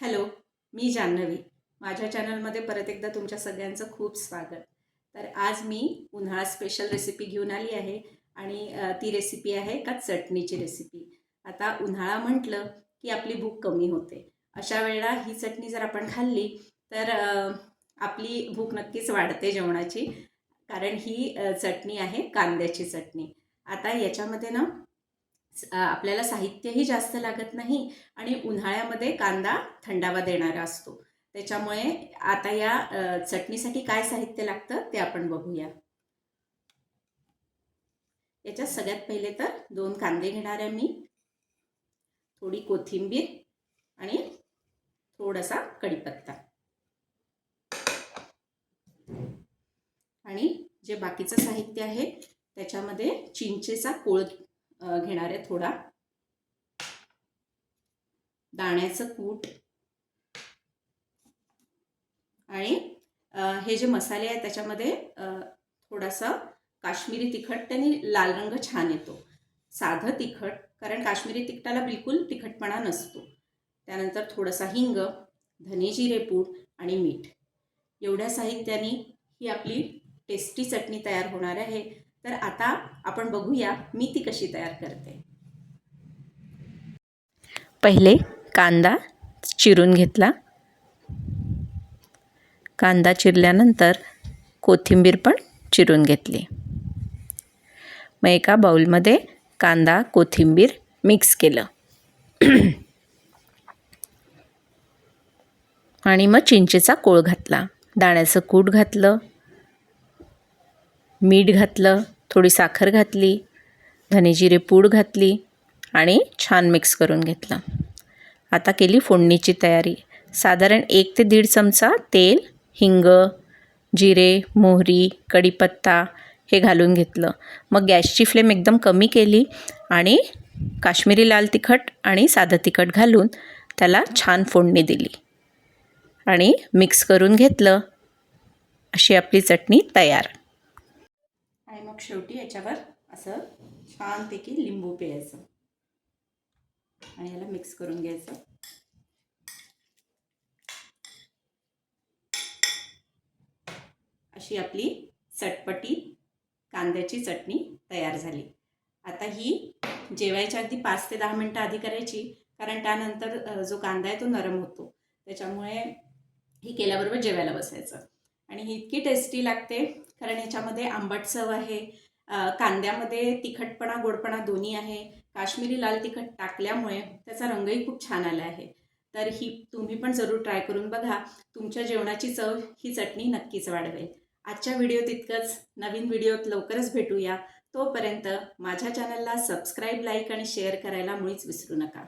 Hello मी जान्हवी. माझ्या चॅनलमध्ये परत एकदा तुमच्या सगळ्यांचं खूप स्वागत. तर आज मी उन्हाळा स्पेशल रेसिपी घेऊन आली आहे आणि ती रेसिपी आहे का चटणीची रेसिपी आता उन्हाळा म्हटलं की आपली भूक कमी होते. अशा वेळेला ही चटणी जर आपण खाल्ली तर आपली भूक नक्कीच वाढते जेवणाची. कारण ही चटणी आहे कांद्याची चटणी. आता याच्यामध्ये ना आपल्याला साहित्यही जास्त लागत नाही आणि उन्हाळ्यामध्ये कांदा थंडावा देणारा असतो. त्याच्यामुळे आता या चटणीसाठी काय साहित्य लागतं ते आपण बघूया. याच्यात सगळ्यात पहिले तर दोन कांदे घेणार आहे मी. थोडी कोथिंबीर आणि थोडासा कढीपत्ता. आणि जे बाकीचं साहित्य आहे त्याच्यामध्ये चिंचेचा कोळ घेणार आहे थोडा. दाण्याचं कूट. आणि हे जे मसाले आहेत त्याच्यामध्ये थोडासा काश्मीरी तिखट त्यांनी लाल रंग छान येतो. साधं तिखट कारण काश्मीरी तिखटाला बिलकुल तिखटपणा नसतो. त्यानंतर थोडासा हिंग धने जिरेपूड आणि मीठ. एवढ्या साहित्याने ही आपली टेस्टी चटणी तयार होणार आहे. तर आता आपण बघूया मी ती कशी तयार करते. पहिले कांदा चिरून घेतला. कांदा चिरल्यानंतर कोथिंबीर पण चिरून घेतली. मग एका बाउलमध्ये कांदा कोथिंबीर मिक्स केलं. आणि मग चिंचेचा कोळ घातला. दाण्याचं कूट घातलं. मीठ घातलं. थोडी साखर घातली धनेजिरे पूड घातली आणि छान मिक्स करून घेतलं. आता केली फोडणीची तयारी. साधारण एक ते दीड चमचा तेल हिंग जिरे मोहरी कढीपत्ता हे घालून घेतलं. मग गॅसची फ्लेम एकदम कमी केली आणि काश्मीरी लाल तिखट आणि साधं तिखट घालून त्याला छान फोडणी दिली आणि मिक्स करून घेतलं. अशी आपली चटणी तयार. मग शेवटी याच्यावर असं छानपैकी लिंबू पिळायचं. आणि याला मिक्स करून घ्यायचं. अशी आपली चटपटी कांद्याची चटणी तयार झाली. आता ही जेवायच्या आधी पाच ते दहा मिनटं आधी करायची कारण त्यानंतर जो कांदा आहे तो नरम होतो. त्याच्यामुळे ही केल्याबरोबर जेवायला बसायचं. आणि ही इतकी टेस्टी लागते कारण ह्याच्यामध्ये आंबट चव आहे कांद्यामध्ये तिखटपणा गोडपणा दोन्ही आहे. काश्मीरी लाल तिखट टाकल्यामुळे त्याचा रंगही खूप छान आला आहे. तर ही तुम्ही पण जरूर ट्राय करून बघा. तुमच्या जेवणाची चव ही चटणी नक्कीच वाढवेल. आजच्या व्हिडिओ तितकंच. नवीन व्हिडिओत लवकरच भेटूया. तोपर्यंत माझ्या चॅनलला सबस्क्राईब लाईक आणि शेअर करायला मुळीच विसरू नका.